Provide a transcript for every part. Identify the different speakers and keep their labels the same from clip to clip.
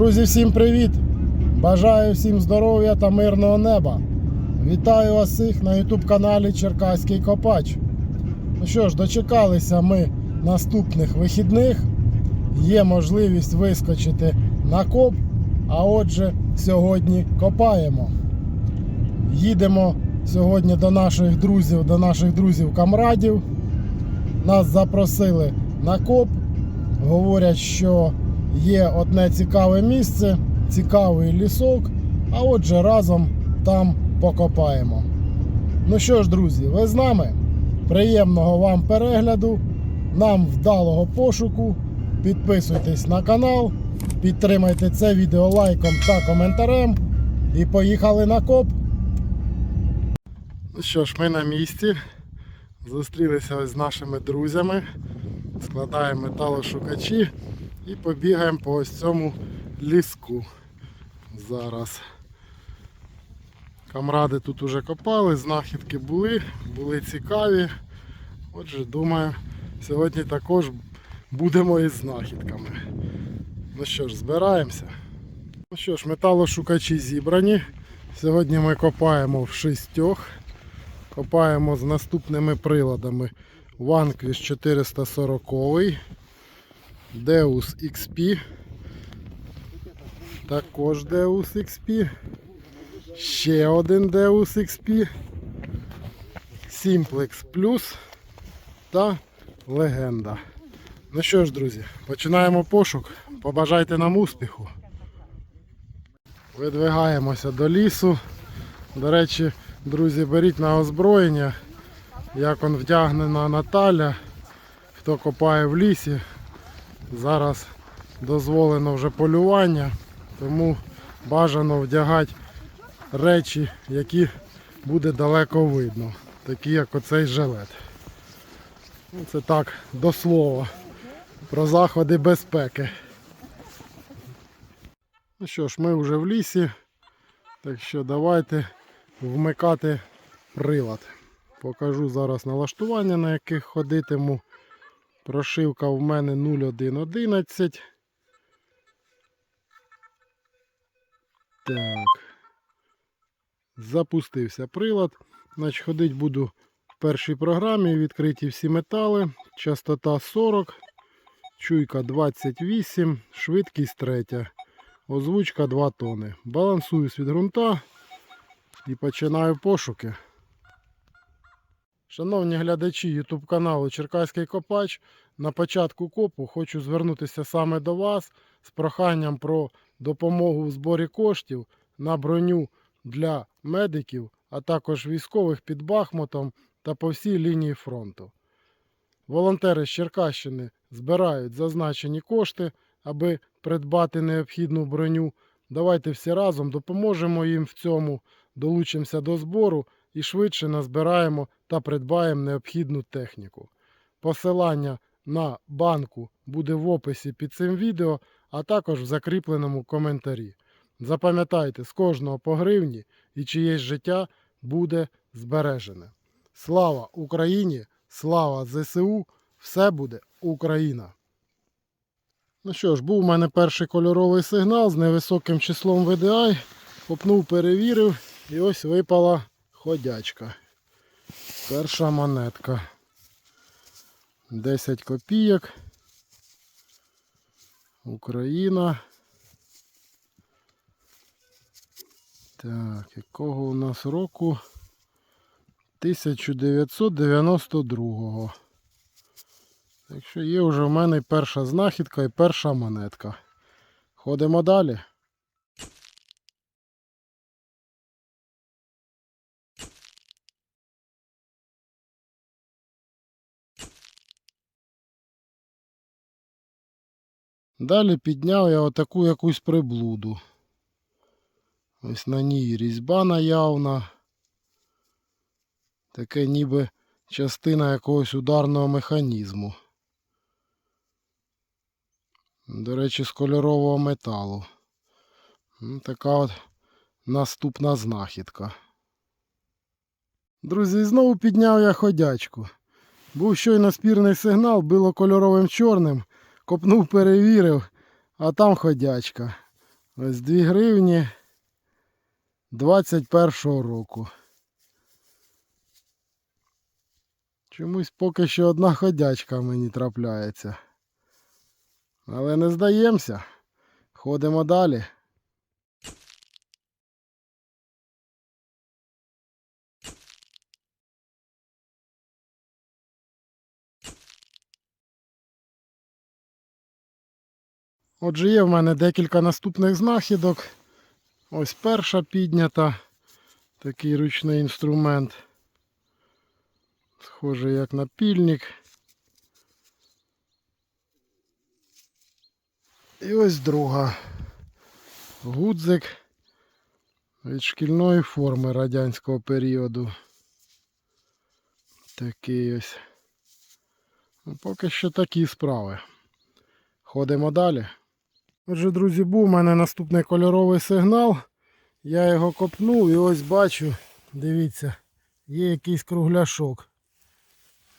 Speaker 1: Друзі, всім привіт! Бажаю всім здоров'я та мирного неба. Вітаю вас всіх на YouTube каналі Черкаський Копач. Ну що ж, дочекалися ми наступних вихідних. Є можливість вискочити на коп. А отже, сьогодні копаємо. Їдемо сьогодні до наших друзів, до наших друзів камрадів. Нас запросили на коп. Говорять, що є одне цікаве місце, цікавий лісок. А отже, разом там покопаємо. Ну що ж, друзі, ви з нами? Приємного вам перегляду, нам вдалого пошуку. Підписуйтесь на канал, підтримайте це відео лайком та коментарем. І поїхали на коп. Ну що ж, ми на місці. Зустрілися ось з нашими друзями. Складаємо металошукачі і побігаємо по ось цьому ліску. Зараз. Камради тут уже копали, знахідки були, були цікаві. Отже, думаю, сьогодні також будемо із знахідками. Ну що ж, збираємося. Ну що ж, металошукачі зібрані. Сьогодні ми копаємо в шістьох. Копаємо з наступними приладами. Vanquish 440, Deus XP, також Deus XP, ще один Deus XP, Simplex Plus та Легенда. Ну що ж, друзі, починаємо пошук. Побажайте нам успіху. Видвигаємося до лісу. До речі, друзі, беріть на озброєння, як он вдягнена Наталя, хто копає в лісі. Зараз дозволено вже полювання, тому бажано вдягати речі, які буде далеко видно, такі як оцей жилет. Ну, Це так до слова про заходи безпеки. Ну що ж, ми вже в лісі, так що давайте вмикати прилад. Покажу зараз налаштування, на яких ходитиму. Прошивка в мене 0111. Так. Запустився прилад. Значить, ходити буду в першій програмі. Відкриті всі метали. Частота 40, чуйка 28, швидкість 3. Озвучка 2 тони. Балансуюсь від ґрунта і починаю пошуки. Шановні глядачі YouTube каналу Черкаський Копач, на початку копу хочу звернутися саме до вас з проханням про допомогу в зборі коштів на броню для медиків, а також військових під Бахмутом та по всій лінії фронту. Волонтери з Черкащини збирають зазначені кошти, аби придбати необхідну броню. Давайте всі разом допоможемо їм в цьому, долучимося до збору і швидше назбираємо та придбаємо необхідну техніку. Посилання на банку буде в описі під цим відео, а також в закріпленому коментарі. Запам'ятайте, з кожного по гривні і чиєсь життя буде збережене. Слава Україні! Слава ЗСУ! Все буде Україна! Ну що ж, був у мене перший кольоровий сигнал з невисоким числом VDI. Копнув, перевірив і ось випала ходячка. Перша монетка. 10 копійок. Україна. Так, якого у нас року? 1992. Так що є вже в мене перша знахідка і перша монетка. Ходимо далі. Далі підняв я отаку якусь приблуду. Ось на ній різьба наявна. Таке ніби частина якогось ударного механізму. До речі, з кольорового металу. Ну, така от наступна знахідка. Друзі, знову підняв я ходячку. Був щойно спірний сигнал, було кольоровим чорним. Копнув, перевірив, а там ходячка. Ось 2 гривні 21 року. Чомусь поки що одна ходячка мені трапляється. Але не здаємося. Ходимо далі. Отже, є в мене декілька наступних знахідок. Ось перша піднята. Такий ручний інструмент. Схоже як напільник. І ось друга. Гудзик від шкільної форми радянського періоду. Такий ось. Ну, поки що такі справи. Ходимо далі. Отже, друзі, був у мене наступний кольоровий сигнал. Я його копнув і ось бачу, дивіться, є якийсь кругляшок.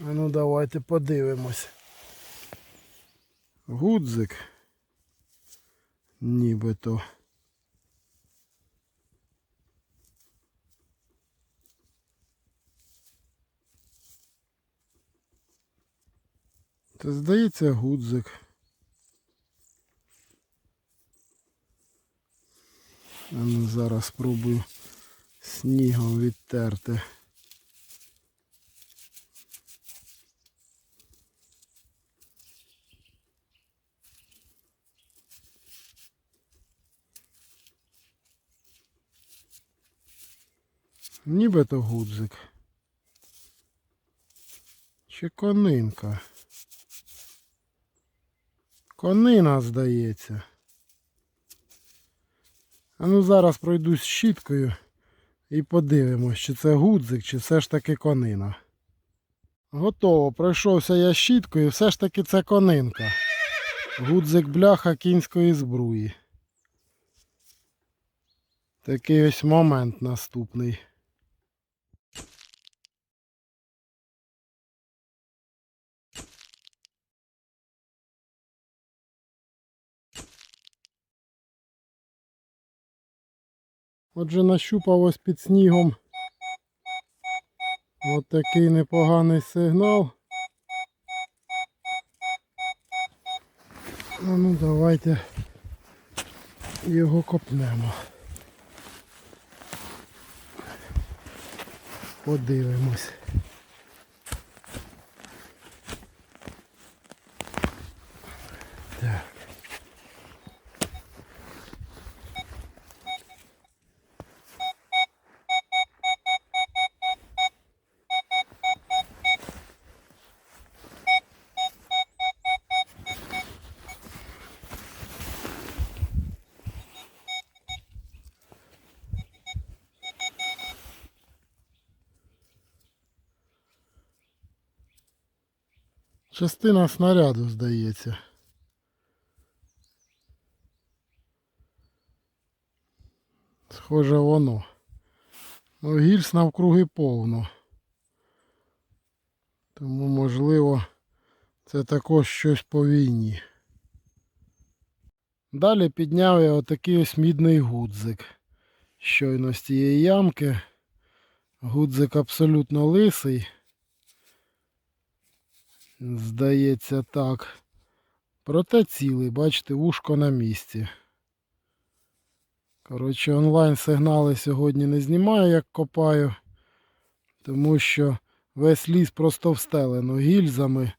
Speaker 1: А ну давайте подивимось. Гудзик. Нібито. Та здається гудзик. Ну зараз спробую снігом відтерти. Нібито гудзик. Чи конинка? Конина, здається. А ну зараз пройдусь щіткою і подивимось, чи це гудзик, чи все ж таки конина. Готово, пройшовся я щіткою, все ж таки це конинка. Гудзик бляха кінської збруї. Такий ось момент наступний. Отже, нащупав ось під снігом от такий непоганий сигнал. Ну давайте його копнемо. Подивимось. Частина снаряду, здається. Схоже воно. Ну, гільз навкруги повно. Тому, можливо, це також щось по війні. Далі підняв я отакий ось мідний гудзик. Щойно з цієї ямки. Гудзик абсолютно лисий. Здається так. Проте цілий, бачите, вушко на місці. Коротше, онлайн сигнали сьогодні не знімаю, як копаю, тому що весь ліс просто встелено гільзами.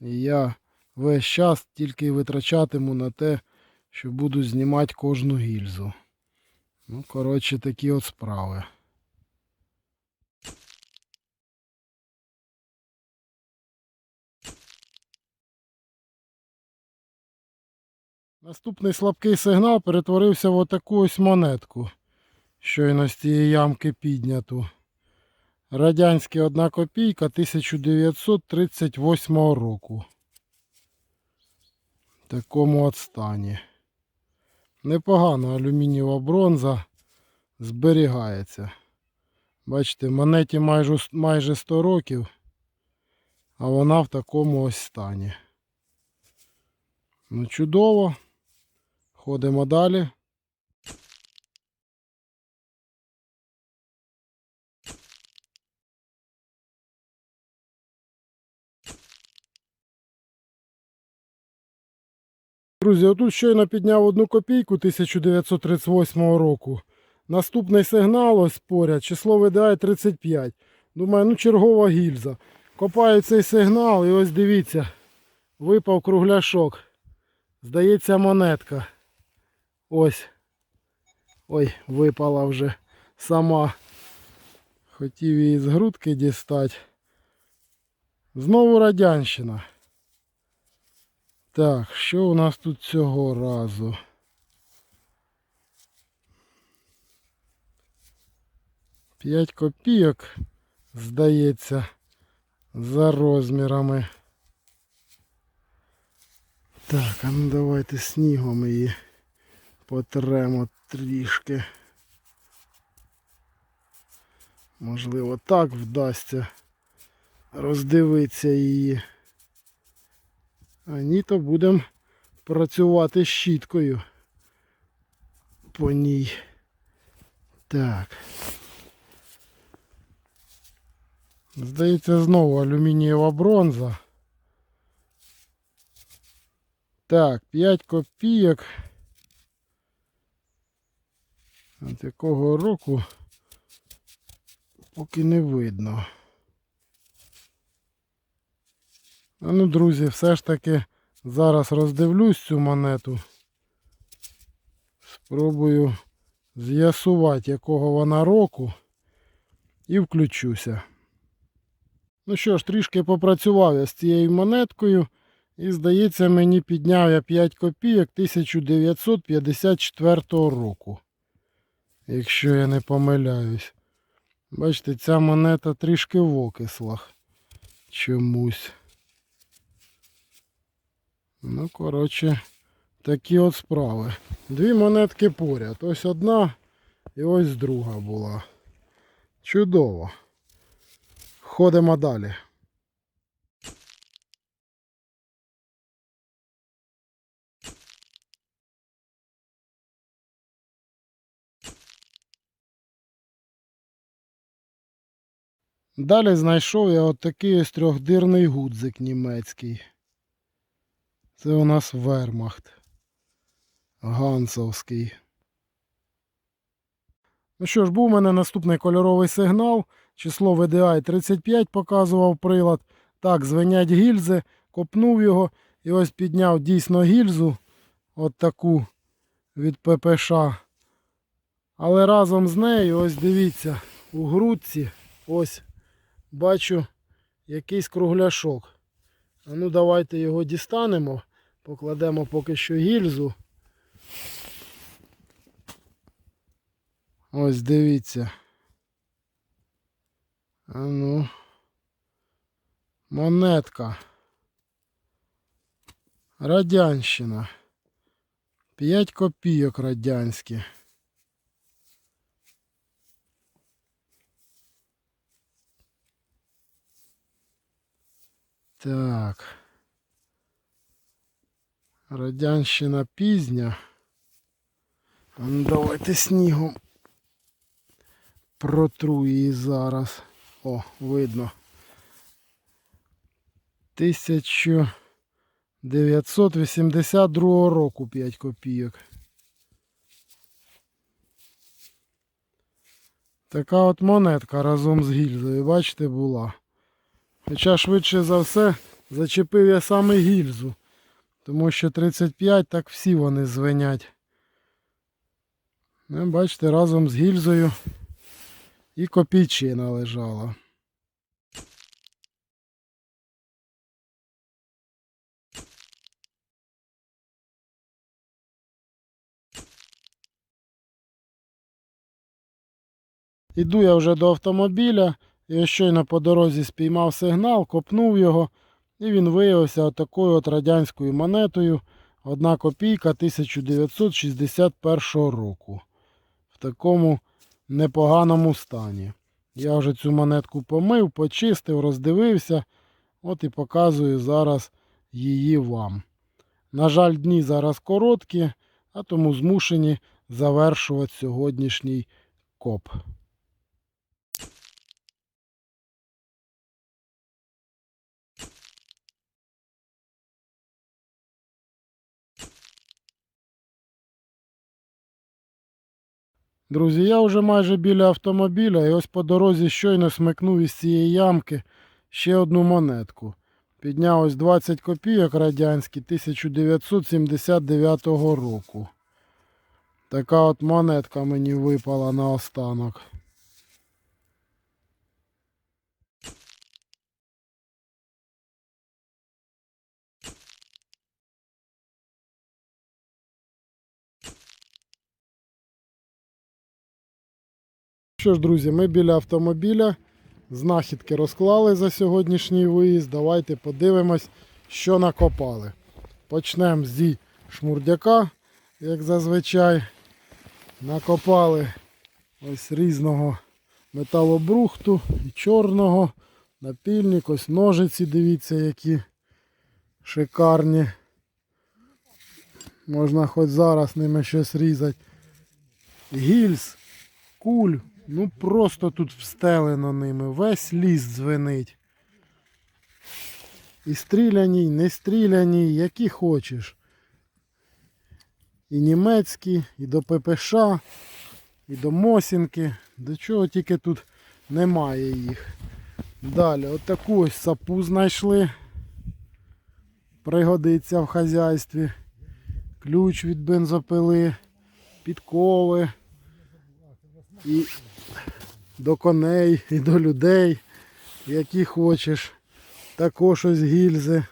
Speaker 1: І я весь час тільки витрачатиму на те, що буду знімати кожну гільзу. Ну, коротше, такі от справи. Наступний слабкий сигнал перетворився в отаку ось монетку. Щойно з цієї ямки підняту. Радянська одна копійка 1938 року. В такому от стані. Непогано алюмінієва бронза зберігається. Бачите, монеті майже, майже 100 років, а вона в такому ось стані. Ну, чудово. Ходимо далі. Друзі, отут щойно підняв одну копійку 1938 року. Наступний сигнал ось поряд, число видає 35. Думаю, ну чергова гільза. Копаю цей сигнал і ось дивіться, випав кругляшок. Здається, монетка. Ось. Ой, випала вже сама. Хотів її з грудки дістати. Знову радянщина. Так, що у нас тут цього разу? П'ять копійок, здається, за розмірами. Так, а ну давайте снігом її потремо трішки. Можливо, так вдасться роздивитися її. А ні, то будемо працювати щіткою по ній. Так. Здається, знову алюмінієва бронза. Так, 5 копійок. От якого року поки не видно. А ну, друзі, все ж таки зараз роздивлюсь цю монету. Спробую з'ясувати, якого вона року. І включуся. Ну що ж, трішки попрацював я з цією монеткою. І, здається, мені підняв я 5 копійок 1954 року. Якщо я не помиляюсь. Бачите, ця монета трішки в окислах. Чомусь. Ну, коротше, такі от справи. Дві монетки поряд. Ось одна і ось друга була. Чудово. Ходимо далі. Далі знайшов я от такий ось трьохдирний гудзик німецький. Це у нас вермахт. Гансовський. Ну що ж, був у мене наступний кольоровий сигнал. Число VDI 35 показував прилад. Так, звенять гільзи, копнув його і ось підняв дійсно гільзу. От таку від ППШ. Але разом з нею, ось дивіться, у грудці ось бачу якийсь кругляшок. А ну давайте його дістанемо. Покладемо поки що гільзу. Ось дивіться. А ну. Монетка. Радянщина. 5 копійок радянські. Так. Радянщина пізня. Ну давайте снігом протру її зараз. О, видно. 1982 року 5 копійок. Така от монетка разом з гільзою, бачите, була. Хоча швидше за все зачепив я саме гільзу. Тому що 35 так всі вони звенять. Ну, бачите, разом з гільзою і копійчина лежала. Іду я вже до автомобіля, ось щойно по дорозі спіймав сигнал, копнув його, і він виявився отакою от радянською монетою. Одна копійка 1961 року. В такому непоганому стані. Я вже цю монетку помив, почистив, роздивився. От і показую зараз її вам. На жаль, дні зараз короткі, а тому змушені завершувати сьогоднішній коп. Друзі, я вже майже біля автомобіля і ось по дорозі щойно смикнув із цієї ямки ще одну монетку. Підняв ось 20 копійок радянські 1979 року. Така от монетка мені випала на останок. Що ж, друзі, ми біля автомобіля. Знахідки розклали за сьогоднішній виїзд. Давайте подивимось, що накопали. Почнемо зі шмурдяка, як зазвичай. Накопали ось різного металобрухту і чорного. Напільник, ось ножиці, дивіться, які шикарні. Можна хоч зараз ними щось різати. Гільз, куль, ну просто тут встелено ними. Весь ліс дзвенить. І стріляні, і не стріляні, які хочеш. І німецькі, і до ППШ, і до Мосінки. До чого тільки тут немає їх. Далі, отаку ось сапу знайшли. Пригодиться в хазяйстві. Ключ від бензопили, підкови. І до коней, і до людей, які хочеш. Також ось гільзи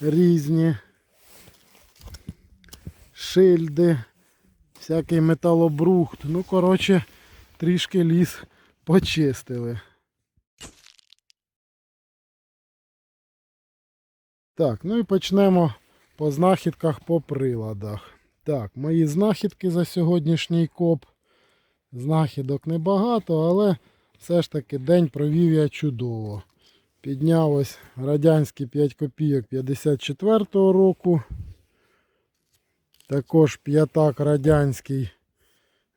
Speaker 1: різні. Шильди, всякий металобрухт. Ну, коротше, трішки ліс почистили. Так, ну і почнемо по знахідках по приладах. Так, мої знахідки за сьогоднішній коп. Знахідок небагато, але все ж таки день провів я чудово. Підняв ось радянські 5 копійок 54-го року. Також п'ятак радянський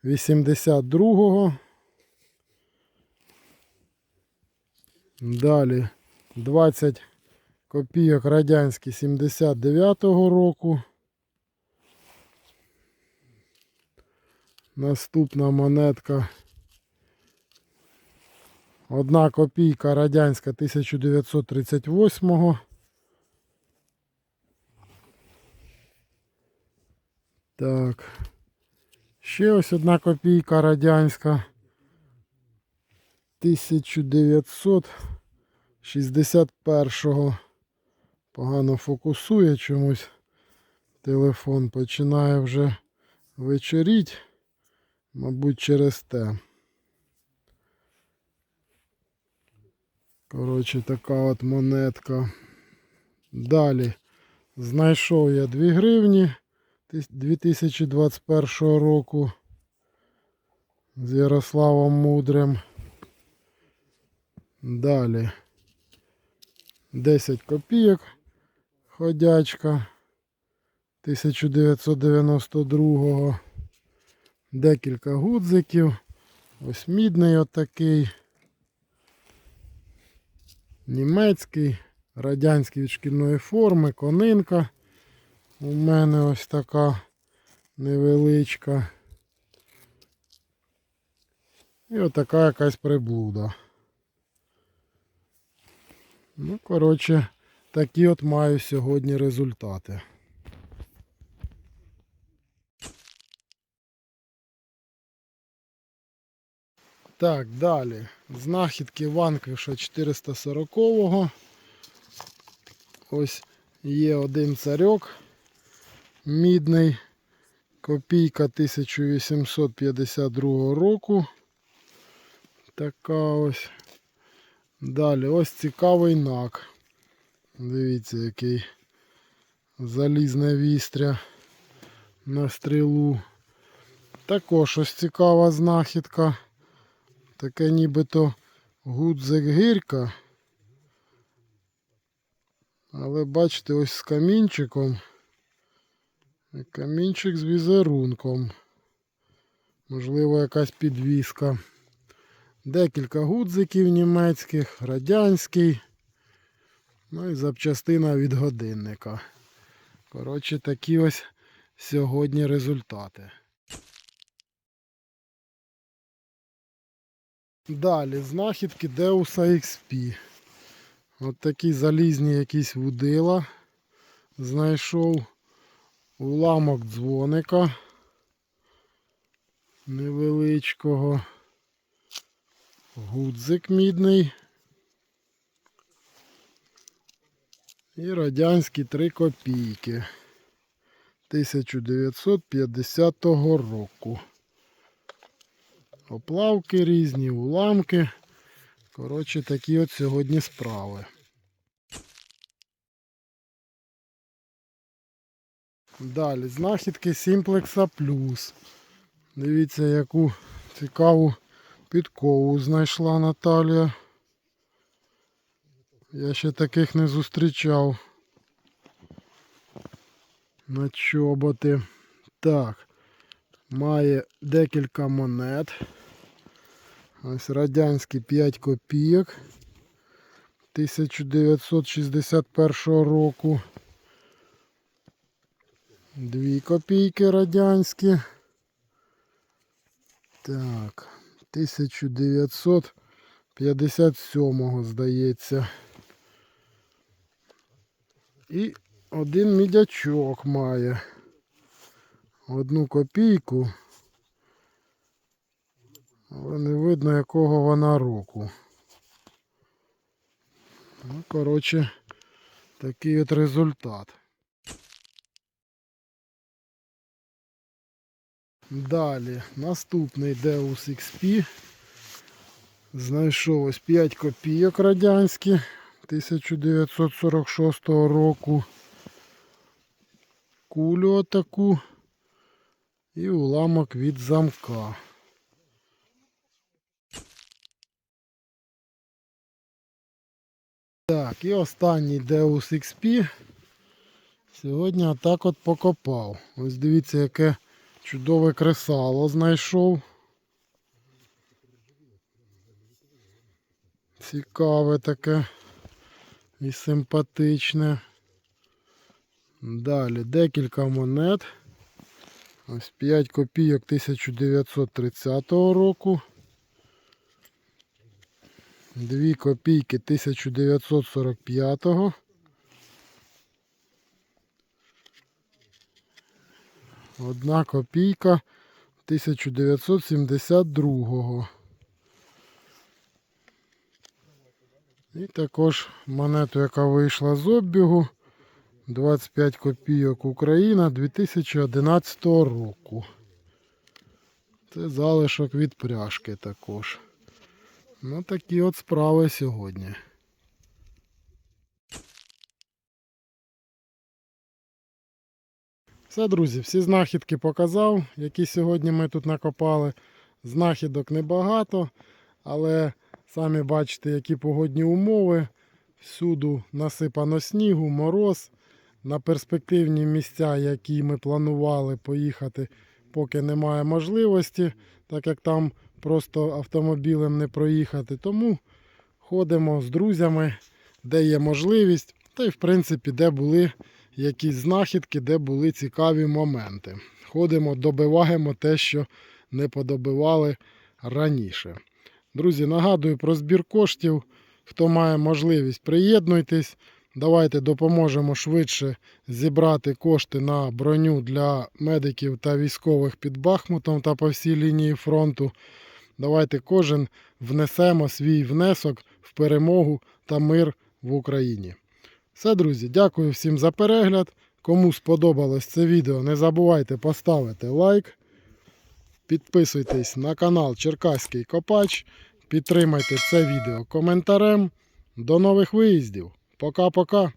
Speaker 1: 82-го. Далі 20 копійок радянський 79-го року. Наступна монетка. Одна копійка радянська 1938-го. Так. Ще ось одна копійка радянська. 1961-го. Погано фокусує чомусь. Телефон починає вже вечоріть. Мабуть, через те. Коротше, така от монетка. Далі знайшов я 2 гривні 2021 року з Ярославом Мудрим. Далі 10 копійок ходячка 1992 Декілька гудзиків. Ось мідний отакий. Німецький, радянський від шкільної форми, конинка. У мене ось така невеличка. І отака якась приблуда. Ну, коротше, такі от маю сьогодні результати. Так, далі. Знахідки Ванквіша 440-го. Ось є один царьок. Мідний. Копійка 1852 року. Така ось. Далі ось цікавий нак. Дивіться, який залізне вістря на стрілу. Також ось цікава знахідка. Таке нібито гудзик гирка. Але бачите, ось з камінчиком. Камінчик з візерунком. Можливо, якась підвіска. Декілька гудзиків німецьких, радянський. Ну і запчастина від годинника. Коротше, такі ось сьогодні результати. Далі знахідки Деуса XP. От такі залізні якісь вудила. Знайшов уламок дзвоника невеличкого. Гудзик мідний. І радянські 3 копійки 1950 року. Оплавки різні, уламки. Коротше, такі от сьогодні справи. Далі, знахідки Сімплекса Плюс. Дивіться, яку цікаву підкову знайшла Наталія. Я ще таких не зустрічав. На чоботи. Так. Має декілька монет. Ось радянські 5 копійок 1961 року. Дві копійки радянські. Так, 1957 здається. І один мідячок має. Одну копійку. Але не видно якого вона року. Ну, коротше, такий от результат. Далі, наступний Deus XP. Знайшов ось 5 копійок радянські 1946 року. Кулю отаку і уламок від замка. Так, і останній Deus XP. Сьогодні отак от покопав. Ось дивіться, яке чудове кресало знайшов. Цікаве таке і симпатичне. Далі декілька монет. Ось 5 копійок 1930 року. 2 копійки 1945. Одна копійка 1972. І також монету, яка вийшла з обігу. 25 копійок Україна 2011 року. Це залишок від пряжки також. Ну такі от справи сьогодні. Все, друзі, всі знахідки показав, які сьогодні ми тут накопали. Знахідок небагато, але самі бачите, які погодні умови. Всюду насипано снігу, мороз. На перспективні місця, які ми планували поїхати, поки немає можливості, так як там просто автомобілем не проїхати. Тому ходимо з друзями, де є можливість, та й в принципі, де були якісь знахідки, де були цікаві моменти. Ходимо, добиваємо те, що не подобивали раніше. Друзі, нагадую про збір коштів. Хто має можливість, приєднуйтесь. Давайте допоможемо швидше зібрати кошти на броню для медиків та військових під Бахмутом та по всій лінії фронту. Давайте кожен внесемо свій внесок в перемогу та мир в Україні. Все, друзі, дякую всім за перегляд. Кому сподобалось це відео, не забувайте поставити лайк. Підписуйтесь на канал Черкаський Копач. Підтримайте це відео коментарем. До нових виїздів! Пока-пока.